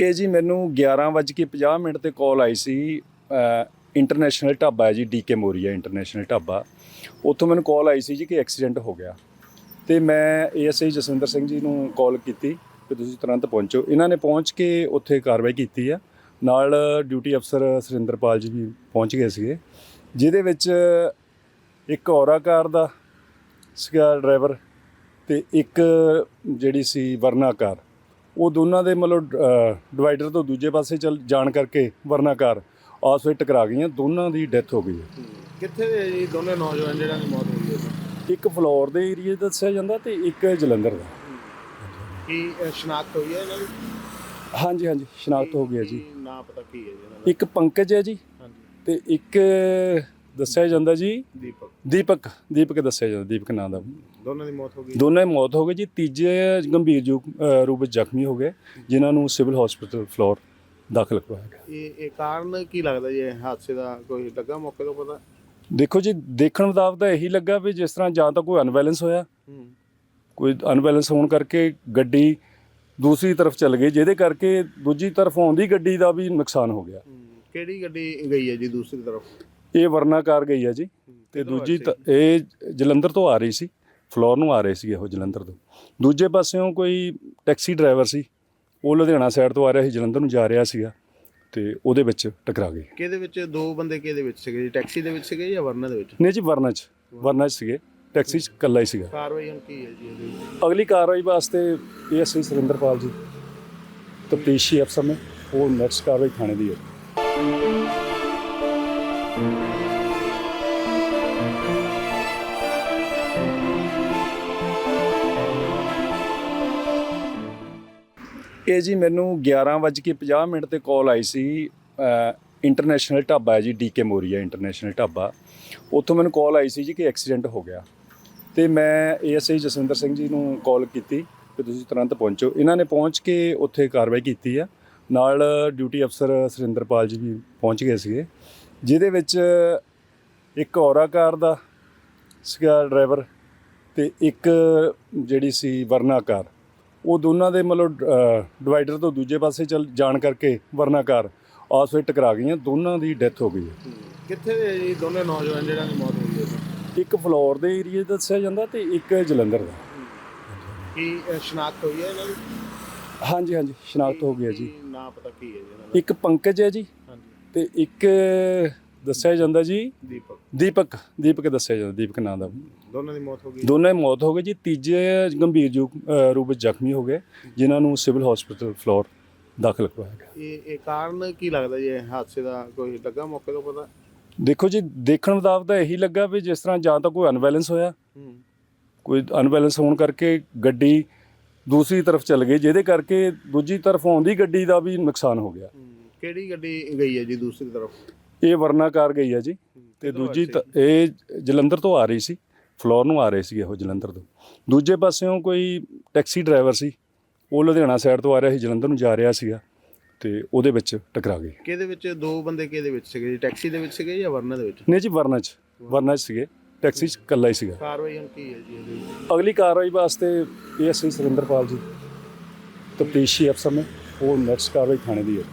ਇਹ ਜੀ, ਮੈਨੂੰ 11:50 ਮਿੰਟ ਤੇ ਕਾਲ ਆਈ ਸੀ ਇੰਟਰਨੈਸ਼ਨਲ ਢਾਬਾ ਹੈ ਜੀ ਡੀਕੇ ਮੋਰੀਆ ਇੰਟਰਨੈਸ਼ਨਲ ਢਾਬਾ। ਉੱਥੋਂ ਮੈਨੂੰ ਕਾਲ ਆਈ ਸੀ ਜੀ ਕਿ ਐਕਸੀਡੈਂਟ ਹੋ ਗਿਆ। ਤੇ ਮੈਂ ਏਐਸਆਈ ਜਸਵਿੰਦਰ ਸਿੰਘ ਜੀ ਨੂੰ ਕਾਲ ਕੀਤੀ ਕਿ ਤੁਸੀਂ ਤੁਰੰਤ ਪਹੁੰਚੋ। ਇਹਨਾਂ ਨੇ ਪਹੁੰਚ ਕੇ ਉੱਥੇ ਕਾਰਵਾਈ ਕੀਤੀ ਆ। ਨਾਲ ਡਿਊਟੀ ਅਫਸਰ ਸੁਰਿੰਦਰਪਾਲ ਜੀ ਵੀ ਪਹੁੰਚ ਗਏ ਸੀਗੇ, ਜਿਹਦੇ ਵਿੱਚ ਇੱਕ ਔਰਾ ਕਾਰ ਦਾ ਸੀਗਾ ਡਰਾਈਵਰ ਤੇ ਇੱਕ ਜਿਹੜੀ ਸੀ ਵਰਨਾ ਕਾਰ ਉਹ ਦੋਨਾਂ ਦੇ ਮਤਲਬ ਡਿਵਾਈਡਰ ਤੋਂ ਦੂਜੇ ਪਾਸੇ ਚੱਲ ਜਾਣ ਕਰਕੇ ਵਰਨਾ ਕਾਰ ਆਪਸ ਵਿੱਚ ਟਕਰਾ ਗਈਆਂ ਦੋਨਾਂ ਦੀ ਡੈਥ ਹੋ ਗਈ ਹੈ। ਕਿੱਥੇ ਜੀ ਦੋਨੇ ਨੌਜਵਾਨ ਜਿਹੜਾਂ ਦੀ ਮੌਤ ਹੋਈ ਹੈ? ਇੱਕ ਫਲੋਰ ਦੇ ਏਰੀਏ ਦਾ ਦੱਸਿਆ ਜਾਂਦਾ ਤੇ ਇੱਕ ਜਲੰਧਰ ਦਾ। ਕੀ ਸ਼ਨਾਖਤ ਹੋਈ ਹੈ ਇਹਨਾਂ ਦੀ? ਹਾਂਜੀ ਹਾਂਜੀ ਸ਼ਨਾਖਤ ਹੋ ਗਿਆ ਜੀ। ਨਾਂ ਪਤਾ ਕੀ ਹੈ ਜੀ ਇਹਨਾਂ ਦਾ? ਇੱਕ ਪੰਕਜ ਹੈ ਜੀ। ਹਾਂਜੀ। ਤੇ ਇੱਕ ਦੱਸਿਆ ਜਾਂਦਾ ਜੀ ਦੀਪਕ। ਦੀਪਕ ਦੀਪਕ ਦੱਸਿਆ ਜਾਂਦਾ ਦੀਪਕ ਨਾਂ ਦਾ। ਦੋਨਾਂ ਦੀ ਮੌਤ ਹੋ ਗਈ। ਦੋਨਾਂ ਦੀ ਮੌਤ ਹੋ ਗਈ ਜੀ। ਤੀਜੇ ਗੰਭੀਰ ਜੋ- ਰੂਪ ਵਿੱਚ ਜ਼ਖਮੀ ਹੋ ਗਏ ਜਿਨ੍ਹਾਂ ਨੂੰ ਸਿਵਲ ਹਸਪੀਟਲ ਫਲੋਰ ਦਾਖਲ ਕਰਵਾਇਆ ਗਿਆ। ਇਹ ਇਹ ਕਾਰਨ ਕੀ ਲੱਗਦਾ ਜੀ? ਹਾਦਸੇ ਦਾ ਕੋਈ ਲੱਗਾ ਮੌਕੇ ਤੋਂ ਪਤਾ? ਦੇਖੋ ਜੀ ਦੇਖਣ ਮੁਤਾਬਕ ਤਾਂ ਇਹੀ ਲੱਗਾ ਵੀ ਜਿਸ ਤਰ੍ਹਾਂ ਜਾਂ ਤਾਂ ਕੋਈ ਅਨਬੈਲੈਂਸ ਹੋਇਆ। ਕੋਈ ਅਨਬੈਲੈਂਸ ਹੋਣ ਕਰਕੇ ਗੱਡੀ ਦੂਸਰੀ ਤਰਫ ਚੱਲ ਗਈ ਜਿਹਦੇ ਕਰਕੇ ਦੂਜੀ ਤਰਫ ਆਉਂਦੀ ਗੱਡੀ ਦਾ ਵੀ ਨੁਕਸਾਨ ਹੋ ਗਿਆ। ਕਿਹੜੀ ਗੱਡੀ ਗਈ ਹੈ ਜੀ ਦੂਸਰੀ ਤਰਫ? ਇਹ ਵਰਨਾ ਕਾਰ ਗਈ ਹੈ ਜੀ। ਤੇ ਦੂਜੀ ਤ- ਇਹ ਜਲੰਧਰ ਤੋਂ ਆ ਰਹੀ ਸੀ ਫਲੋਰ ਨੂੰ ਆ ਰਹੇ ਸੀ ਉਹ ਜਲੰਧਰ ਤੋਂ। ਦੂਜੇ ਪਾਸਿਓਂ ਕੋਈ ਟੈਕਸੀ ਡਰਾਈਵਰ ਸੀ ਉਹ ਲੁਧਿਆਣਾ ਸਾਈਡ ਤੋਂ ਆ ਰਿਹਾ ਸੀ ਜਲੰਧਰ ਨੂੰ ਜਾ ਰਿਹਾ ਸੀਗਾ ਤੇ ਉਹਦੇ ਵਿੱਚ ਟਕਰਾ ਗਈ ਕਿਹਦੇ ਵਿੱਚ? ਦੋ ਬੰਦੇ ਕਿਹਦੇ ਵਿੱਚ ਸੀਗੇ ਜੀ? ਟੈਕਸੀ ਦੇ ਵਿੱਚ ਸੀਗੇ ਜਾਂ ਵਰਨਾ ਦੇ ਵਿੱਚ? ਨਹੀਂ ਜੀ ਵਰਨਾ ਚ ਵਰਨਾ ਚ ਸੀਗੇ। ਟੈਕਸੀ ਚ ਇਕੱਲਾ ਹੀ ਸੀਗਾ। ਕਾਰਵਾਈ ਹੁਣ ਕੀ ਹੈ ਜੀ ਇਹਦੀ ਅਗਲੀ ਕਾਰਵਾਈ ਵਾਸਤੇ ਏਐਸਆਈ ਸੁਰਿੰਦਰਪਾਲ ਜੀ ਤਫਤੀਸ਼ੀ ਅਫਸਰ ਨੇ ਉਹ ਨੈਕਸਟ ਕਾਰਵਾਈ ਥਾਣੇ ਦੀ ਹੈ। ਇਹ ਜੀ ਮੈਨੂੰ 11:50 ਮਿੰਟ ਤੇ ਕਾਲ ਆਈ ਸੀ ਇੰਟਰਨੈਸ਼ਨਲ ਢਾਬਾ ਹੈ ਜੀ ਡੀਕੇ ਮੋਰੀਆ ਇੰਟਰਨੈਸ਼ਨਲ ਢਾਬਾ। ਉੱਥੋਂ ਮੈਨੂੰ ਕਾਲ ਆਈ ਸੀ ਜੀ ਕਿ ਐਕਸੀਡੈਂਟ ਹੋ ਗਿਆ। ਤੇ ਮੈਂ ਏਐਸਆਈ ਜਸਵਿੰਦਰ ਸਿੰਘ ਜੀ ਨੂੰ ਕਾਲ ਕੀਤੀ ਕਿ ਤੁਸੀਂ ਤੁਰੰਤ ਪਹੁੰਚੋ। ਇਹਨਾਂ ਨੇ ਪਹੁੰਚ ਕੇ ਉੱਥੇ ਕਾਰਵਾਈ ਕੀਤੀ ਆ। ਨਾਲ ਡਿਊਟੀ ਅਫਸਰ ਸੁਰਿੰਦਰਪਾਲ ਜੀ ਵੀ ਪਹੁੰਚ ਗਏ ਸੀਗੇ, ਜਿਹਦੇ ਵਿੱਚ ਇੱਕ ਔਰਾ ਕਾਰ ਦਾ ਸੀਗਾ ਡਰਾਈਵਰ ਤੇ ਇੱਕ ਜਿਹੜੀ ਸੀ ਵਰਨਾ ਕਾਰ। ਉਹ ਦੋਨਾਂ ਦੇ ਮਤਲਬ ਡਿਵਾਈਡਰ ਤੋਂ ਦੂਜੇ ਪਾਸੇ ਚੱਲ ਜਾਣ ਕਰਕੇ ਵਰਨਾ ਕਾਰ ਆਪਸ ਵਿੱਚ ਟਕਰਾ ਗਈਆਂ ਦੋਨਾਂ ਦੀ ਡੈਥ ਹੋ ਗਈ ਹੈ। ਕਿੱਥੇ ਦੇ ਜੀ ਦੋਨੇ ਨੌਜਵਾਨ ਜਿਹੜਾਂ ਦੀ ਮੌਤ ਹੋਈ ਹੈ? ਇੱਕ ਫਲੋਰ ਦੇ ਏਰੀਏ ਦਾ ਦੱਸਿਆ ਜਾਂਦਾ ਤੇ ਇੱਕ ਜਲੰਧਰ ਦਾ। ਕੀ ਅ, ਸ਼ਨਾਖਤ ਹੋਈ ਹੈ ਇਹਨਾਂ ਦੀ? ਹਾਂਜੀ ਹਾਂਜੀ ਸ਼ਨਾਖਤ ਹੋ ਗਿਆ ਜੀ। ਕੀ ਨਾਂ ਪਤਾ ਕੀ ਹੈ ਜੀ ਇਹਨਾਂ ਦਾ? ਇੱਕ ਪੰਕਜ ਹੈ ਜੀ ਹਾਂਜੀ। ਤੇ ਇੱਕ ਦੱਸਿਆ ਜਾਂਦਾ ਜੀ ਦੀਪਕ। ਦੀਪਕ ਦੀਪਕ ਦੱਸਿਆ ਜਾਂਦਾ ਦੀਪਕ ਨਾਂ ਦਾ। ਦੋਨਾਂ ਦੀ ਮੌਤ ਹੋ ਗਈ। ਦੋਨਾਂ ਦੀ ਮੌਤ ਹੋ ਗਈ ਜੀ ਤੀਜੇ ਗੰਭੀਰ ਜੋ- ਅ, ਰੂਪ ਵਿੱਚ ਜ਼ਖਮੀ ਹੋ ਗਏ ਜਿਨ੍ਹਾਂ ਨੂੰ ਸਿਵਲ ਹਸਪੀਟਲ ਫਲੋਰ ਦਾਖਲ ਕਰਵਾਇਆ ਗਿਆ। ਇਹ ਇਹ ਕਾਰਨ ਕੀ ਲੱਗਦਾ ਜੀ ਇਹ ਹਾਦਸੇ ਦਾ ਕੋਈ ਲੱਗਾ ਮੌਕੇ ਤੋਂ ਪਤਾ? ਦੇਖੋ ਜੀ ਦੇਖਣ ਮੁਤਾਬਕ ਤਾਂ ਇਹੀ ਲੱਗਾ ਵੀ ਜਿਸ ਤਰ੍ਹਾਂ ਜਾਂ ਤਾਂ ਕੋਈ ਅਨਬੈਲੈਂਸ ਹੋਇਆ ਹੂੰ। ਕੋਈ ਅਨਬੈਲੈਂਸ ਹੋਣ ਕਰਕੇ ਗੱਡੀ ਦੂਸਰੀ ਤਰਫ ਚੱਲ ਗਈ ਜਿਹਦੇ ਕਰਕੇ ਦੂਜੀ ਤਰਫ ਆਉਂਦੀ ਗੱਡੀ ਦਾ ਵੀ ਨੁਕਸਾਨ ਹੋ ਗਿਆ। ਹੂੰ। ਕਿਹੜੀ ਗੱਡੀ ਗਈ ਹੈ ਜੀ ਦੂਸਰੀ ਤਰਫ? ਇਹ ਵਰਨਾ ਕਾਰ ਗਈ ਹੈ ਜੀ ਤੇ ਦੂਜੀ ਤ- ਇਹ ਜਲੰਧਰ ਤੋਂ ਆ ਰਹੀ ਸੀ ਫਲੋਰ ਨੂੰ ਆ ਰਹੇ ਸੀ ਉਹ ਜਲੰਧਰ ਤੋਂ। ਦੂਜੇ ਪਾਸਿਓਂ ਕੋਈ ਟੈਕਸੀ ਡਰਾਈਵਰ ਸੀ ਉਹ ਲੁਧਿਆਣਾ ਸਾਈਡ ਤੋਂ ਆ ਰਿਹਾ ਸੀ ਜਲੰਧਰ ਨੂੰ ਜਾ ਰਿਹਾ ਸੀਗਾ ਤੇ ਉਹਦੇ ਵਿੱਚ ਟਕਰਾ ਗਈ। ਕਿਹਦੇ ਵਿੱਚ? ਦੋ ਬੰਦੇ ਕਿਹਦੇ ਵਿੱਚ ਸੀਗੇ ਜੀ? ਟੈਕਸੀ ਦੇ ਵਿੱਚ ਸੀਗੇ ਜਾਂ ਵਰਨਾ ਦੇ ਵਿੱਚ? ਨਹੀਂ ਜੀ ਵਰਨਾ ਚ ਵਰਨਾ ਚ ਸੀਗੇ ਟੈਕਸੀ ਚ ਇਕੱਲਾ ਹੀ ਸੀਗਾ। ਕਾਰਵਾਈ ਹੁਣ ਕੀ ਹੈ ਜੀ ਇਹਦੀ ਅਗਲੀ ਕਾਰਵਾਈ ਵਾਸਤੇ ਏਐਸਆਈ ਸੁਰਿੰਦਰਪਾਲ ਜੀ ਤਫਤੀਸ਼ੀ ਅਫਸਰ ਨੇ ਉਹ ਨੈਕਸਟ ਕਾਰਵਾਈ ਥਾਣੇ ਦੀ ਹੈ।